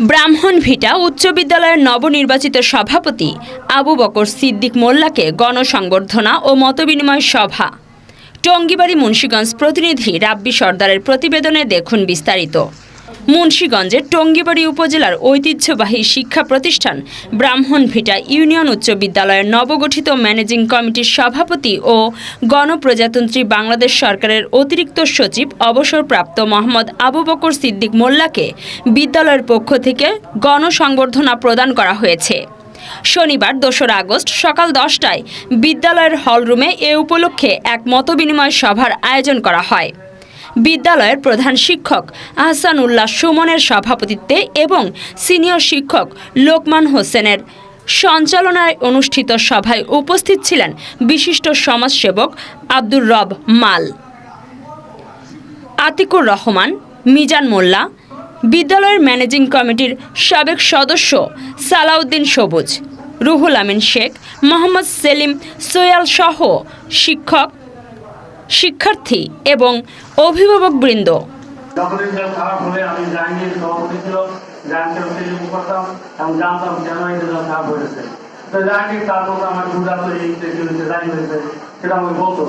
ব্রাহ্মণ ভিটা উচ্চ বিদ্যালয়ের নবনির্বাচিত সভাপতি আবু বকর সিদ্দিক মোল্লাকে গণসংবর্ধনা ও মতবিনিময় সভা। টঙ্গিবাড়ি মুন্সীগঞ্জ প্রতিনিধি রাব্বি সর্দারের প্রতিবেদনে দেখুন বিস্তারিত। মুন্সীগঞ্জের টঙ্গিবাড়ি উপজেলার ঐতিহ্যবাহী শিক্ষা প্রতিষ্ঠান ব্রাহ্মণভিটা ইউনিয়ন উচ্চ বিদ্যালয়ের নবগঠিত ম্যানেজিং কমিটির সভাপতি ও গণপ্রজাতন্ত্রী বাংলাদেশ সরকারের অতিরিক্ত সচিব অবসরপ্রাপ্ত মোহাম্মদ আবু বকর সিদ্দিক মোল্লাকে বিদ্যালয়ের পক্ষ থেকে গণসংবর্ধনা প্রদান করা হয়েছে। শনিবার দোসরা আগস্ট সকাল দশটায় বিদ্যালয়ের হলরুমে এ উপলক্ষে এক মতবিনিময় সভার আয়োজন করা হয়। বিদ্যালয়ের প্রধান শিক্ষক আহসান উল্লাহ সুমনের সভাপতিত্বে এবং সিনিয়র শিক্ষক লোকমান হোসেনের সঞ্চালনায় অনুষ্ঠিত সভায় উপস্থিত ছিলেন বিশিষ্ট সমাজসেবক আব্দুর রব মাল। আতিকুর রহমান, মিজান মোল্লা, বিদ্যালয়ের ম্যানেজিং কমিটির সাবেক সদস্য সালাউদ্দিন সবুজ, রুহুল আমিন শেখ, মোহাম্মদ সেলিম সোয়াল সহ শিক্ষক শিক্ষার্থী এবং অভিভাবক বৃন্দ রেজাল্ট খারাপ হলে আমি জাহাঙ্গীর সভাপতি ছিল জাহাঙ্গীর করতাম এবং জানতাম কেন এই হয়েছে। তো সেটা আমি বলতো